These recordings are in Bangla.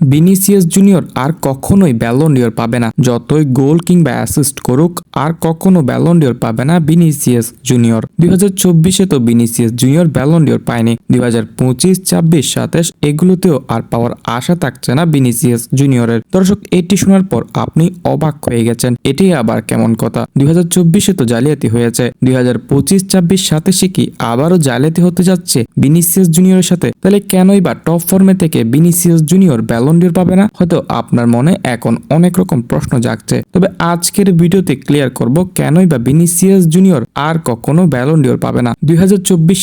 ভিনিসিয়াস জুনিয়র আর কখনোই ব্যালন্ডিয়র পাবে না। যতই গোল কিংবা অ্যাসিস্ট করুক, আর কখনো ব্যালন্ডিয়র পাবে না ভিনিসিয়াস জুনিয়র। দুই হাজার চব্বিশে তো ভিনিসিয়াস জুনিয়র ব্যালন্ডিয়র পায়নি। দুই হাজার পঁচিশ, ছাব্বিশ, সাতাশ, এগুলোতেও আর পাওয়ার আশা থাকছে না ভিনিসিয়াস জুনিয়রের। দর্শক, এটি শোনার পর আপনি অবাক হয়ে গেছেন। এটি আবার কেমন কথা? দুই হাজার চব্বিশে তো জালিয়াতি হয়েছে। দুই হাজার পঁচিশ, ছাব্বিশ, সাতাশে কি আবারও জালিয়াতি হতে যাচ্ছে ভিনিসিয়াস জুনিয়রের সাথে? তাহলে কেনই বা টপ ফর্মে থেকে ভিনিসিয়াস জুনিয়র ব্যালন্ডিয়র পাবে না, হয়তো আপনার মনে এখন অনেক রকম প্রশ্ন জাগছে। তবে আজকের ভিডিওতে ক্লিয়ার করব কেনই বা ভিনিসিয়াস জুনিয়র আর কখনো ব্যালন্ডিয়র পাবে না। দুই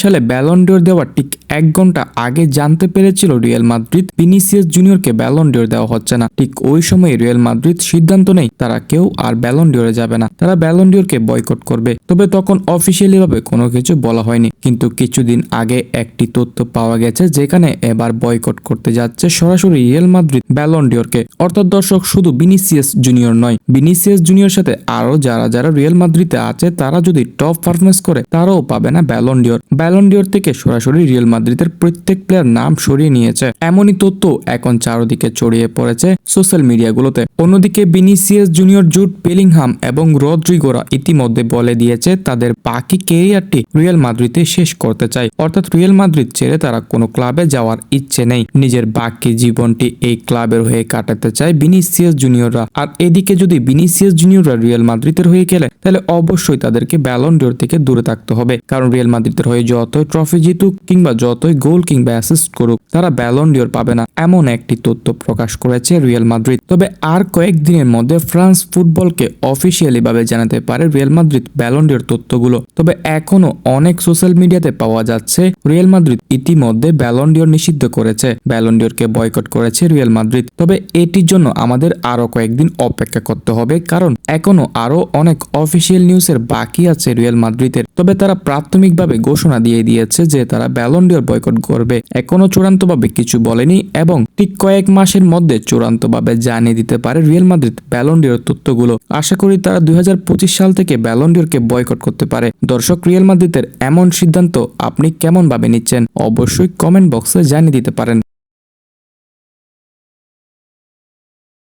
সালে ব্যালন্ডিয়র দেওয়ার ঠিক এক ঘণ্টা আগে জানতে পেরেছিল রিয়েল মাদ্রিদ ভিনিসিয়াস জুনিয়রকে ব্যালন্ডিয়র দেওয়া হচ্ছে না। ঠিক ওই সময় রিয়েল মাদ্রিদ সিদ্ধান্ত নেই তারা কেউ আর ব্যালন্ডিয়রে যাবে না, তারা ব্যালন্ডিয়রকে বয়কট করবে। তবে তখন অফিসিয়ালি ভাবে কোনো কিছু বলা হয়নি। কিন্তু কিছুদিন আগে একটি তথ্য পাওয়া গেছে যেখানে এবার বয়কট করতে যাচ্ছে সরাসরি রিয়েল মাদ্রিদ ব্যালন্ডিওরকে অর্থাৎ দর্শক, শুধু বিনিসিয়াস জুনিয়র নয় বিনিসিয়াস জুনিয়র সাথে আরও যারা যারা রিয়েল মাদ্রিদে আছে, তারা যদি টপ পারফরমেন্স করে, তারাও পাবে না ব্যালন্ডিওর ব্যালন্ডিওর থেকে সরাসরি রিয়েল মাদ্রিদের প্রত্যেক প্লেয়ার নাম সরিয়ে নিয়েছে। এমনই তথ্য এখন চারদিকে ছড়িয়ে পড়েছে সোশ্যাল মিডিয়াগুলোতে। অন্যদিকে বিনিসিয়াস জুনিয়র জুট বেলিংহাম এবং রদ্রিগোরা ইতিমধ্যে বলে দিয়েছে, তাদের বাকি কেরিয়ারটি রিয়েল মাদ্রিদে শেষ করতে চায়। অর্থাৎ রিয়েল মাদ্রিদ ছেড়ে তারা কোনো ক্লাবে যাওয়ার ইচ্ছে নেই। নিজের বাকি জীবনটি এই ক্লাবের হয়ে কাটাতে চায় ভিনিসিয়াস জুনিয়ররা। আর এদিকে যদি বিনিসিয়াস জুনিয়ররা রিয়েল মাদ্রিদের হয়ে গেলে তাহলে অবশ্যই তাদেরকে ব্যালন্ডিওর থেকে দূরে থাকতে হবে। কারণ রিয়েল মাদ্রিদের হয়ে যতই ট্রফি জিতুক কিংবা যতই গোল কিংবা অ্যাসিস্ট করুক, তারা ব্যালন্ডিওর পাবে না, এমন একটি তথ্য প্রকাশ করেছে রিয়েল মাদ্রিদ তবে আর কয়েকদিনের মধ্যে ফ্রান্স ফুটবলকে অফিসিয়ালি ভাবে জানাতে পারে রিয়েল মাদ্রিদ ব্যালন্ডিওর তথ্যগুলো। তবে এখনও অনেক সোশ্যাল মিডিয়াতে পাওয়া যাচ্ছে রিয়েল মাদ্রিদ ইতিমধ্যে ব্যালন্ডিওর নিষিদ্ধ করেছে। ব্যালন্ডিওরকে বয়কট করেছে রিয়েল মাদ্রিদ তবে এটির জন্য আমাদের আরও কয়েকদিন অপেক্ষা করতে হবে, কারণ এখনও আরও অনেক অফিসিয়াল নিউজের বাকি আছে রিয়েল মাদ্রিদের তবে তারা প্রাথমিকভাবে ঘোষণা দিয়ে দিয়েছে যে তারা ব্যালন্ডিওর বয়কট করবে। এখনও চূড়ান্তভাবে কিছু বলেনি এবং ঠিক কয়েক মাসের মধ্যে চূড়ান্তভাবে জানিয়ে দিতে পারে রিয়েল মাদ্রিদ ব্যালন্ডিওর তথ্যগুলো। আশা করি তারা দুই হাজার পঁচিশ সাল থেকে ব্যালন্ডিওরকে বয়কট করতে পারে। দর্শক, রিয়েল মাদ্রিদের এমন সিদ্ধান্ত আপনি কেমনভাবে নিচ্ছেন? অবশ্যই কমেন্ট বক্সে জানিয়ে দিতে পারেন।